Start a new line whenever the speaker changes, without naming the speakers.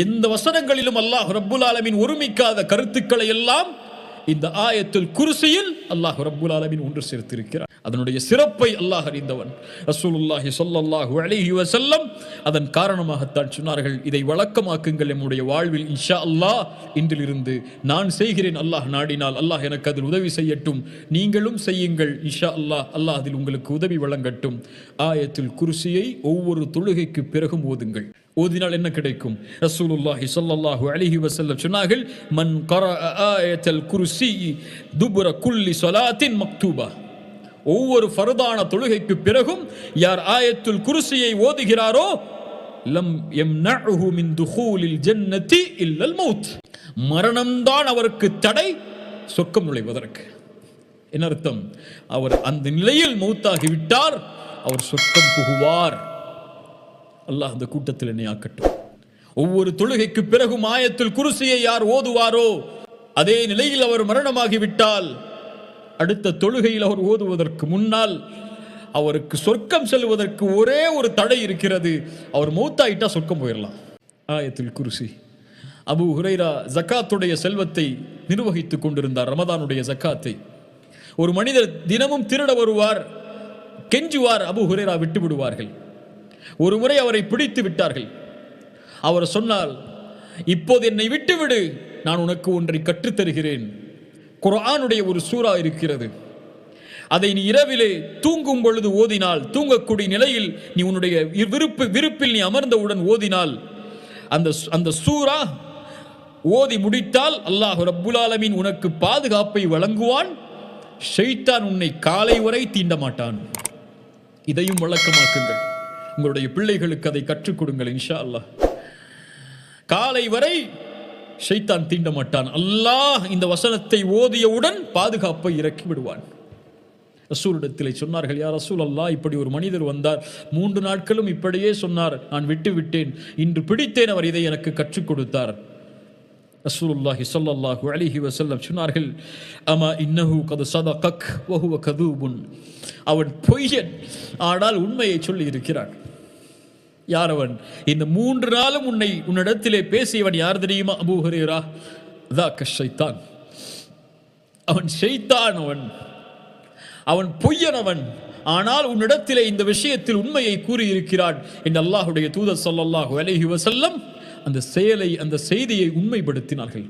எந்த வசனங்களிலும் அல்லாஹ் ரப்புல் ஆலமின் ஒருமிக்காத கருத்துக்களை எல்லாம் இந்த ஆயத்தில் குருசியில் அல்லாஹ் ரப்புல் ஆலமின் ஒன்று சேர்த்திருக்கிறார். அதனுடைய சிறப்பை அல்லாஹ் அறிந்தவன் ரசூலுல்லாஹி சொல்லல்லாஹு அலிஹி வசல்லம் அதன் காரணமாகத்தான் சொன்னார்கள் இதை வழக்கமாக்குங்கள் நம்முடைய வாழ்வில். இன்ஷா அல்லாஹ் இன்றிலிருந்து நான் செய்கிறேன். அல்லாஹ் நாடினால் அல்லாஹ் எனக்கு அதில் உதவி செய்யட்டும். நீங்களும் செய்யுங்கள். இன்ஷா அல்லாஹ் அல்லாஹ் அதில் உங்களுக்கு உதவி வழங்கட்டும். ஆயத்தில் குருசியை ஒவ்வொரு தொழுகைக்கு பிறகும் ஓதுங்கள். ஓதினால் என்ன கிடைக்கும்? ரசூலுல்லாஹி சல்லல்லாஹு அலிஹி வசல்ல சொன்னார்கள் மன் கர ஆயத்தல் குருசி துபுர குல்லி சொலாத்தின் மக்தூபா. ஒவ்வொரு ஃபர்தான தொழுகைக்கு பிறகும் யார் ஆயத்துல் குருசியை ஓதுகிறாரோ லம் எம் மின் துஹூலில் ஜன்னதி இல்லல் மௌத். மரணம்தான் அவருக்கு தடை சொர்க்கம் நுழைவதற்கு. என்ன அர்த்தம்? அவர் அந்த நிலையில் மௌத்தாகி விட்டார் அவர் சொர்க்கம் புகுவார். அல்லாஹ் அந்த கூட்டத்தில் என்னை ஆக்கட்டும். ஒவ்வொரு தொழுகைக்கு பிறகும் ஆயத்தில் குருசியை யார் ஓதுவாரோ அதே நிலையில் அவர் மரணமாகிவிட்டால் அடுத்த தொழுகையில் அவர் ஓதுவதற்கு முன்னால் அவருக்கு சொர்க்கம் செல்வதற்கு ஒரே ஒரு தடை இருக்கிறது. அவர் மௌத்தாயிட்டா சொர்க்கம் போயிடலாம் ஆயத்தில் குருசி. அபு ஹுரைரா ஜக்காத்துடைய செல்வத்தை நிர்வகித்துக் கொண்டிருந்தார் ரமதானுடைய ஜக்காத்தை. ஒரு மனிதர் தினமும் திருட வருவார் கெஞ்சுவார் அபு ஹுரைரா விட்டு விடுவார்கள் ஒரு முறை அவரை பிடித்து விட்டார்கள். அவர் சொன்னால் இப்போது என்னை விட்டுவிடு நான் உனக்கு ஒன்றை கற்றுத்தருகிறேன். குரானுடைய ஒரு சூறா இருக்கிறது. அதை நீ இரவிலே தூங்கும் பொழுது ஓதினால் தூங்கக்கூடிய நிலையில் நீ உன்னுடைய விருப்பு விருப்பில் நீ அமர்ந்தவுடன் ஓதினால் அந்த அந்த சூரா ஓதி முடித்தால் அல்லாஹ் ரப்புலாலமின் உனக்கு பாதுகாப்பை வழங்குவான். ஷெய்தான் உன்னை காலை வரை தீண்ட மாட்டான் இதையும் வழக்கமாக்குங்கள். உங்களுடைய பிள்ளைகளுக்கு அதை கற்றுக் கொடுங்கள் இன்ஷா அல்லாஹ் காலை வரை ஷைத்தான் தீண்ட மாட்டான். அல்லாஹ் இந்த வசனத்தை ஓதியவுடன் பாதுகாப்பை இறக்கி விடுவான். ரசூலிடத்தில் சொன்னார்கள் யார் ரசூல் அல்லாஹ் இப்படி ஒரு மனிதர் வந்தார். மூன்று நாட்களும் இப்படியே சொன்னார். நான் விட்டு விட்டேன். இன்று பிடித்தேன். அவர் இதை எனக்கு கற்றுக் கொடுத்தார். ரசூலுல்லாஹி ஸல்லல்லாஹு அலைஹி வஸல்லம் சொன்னார்கள் அமா இன்னஹு கது சதகக் வஹுவ கதூபுன். அவன் பொய்யன். ஆனால் உண்மையை சொல்லி இருக்கிறான் யார் அவன் இந்த மூன்று நாளும் உன்னை உன்னிடத்திலே பேசியவன் யார் தெரியுமா? Abu Huraira. தாக்க ஷைத்தான். அவன் ஷைத்தான் அவன் அவன் பொய்யனவன். ஆனால் உன்னிடத்திலே இந்த விஷயத்தில் உண்மையை கூறியிருக்கிறான். என்று அல்லாஹுடைய தூதர் சொல்லல்லாஹு அலஹி வசல்லம் அந்த செயலை அந்த செய்தியை உண்மைப்படுத்தினார்கள்.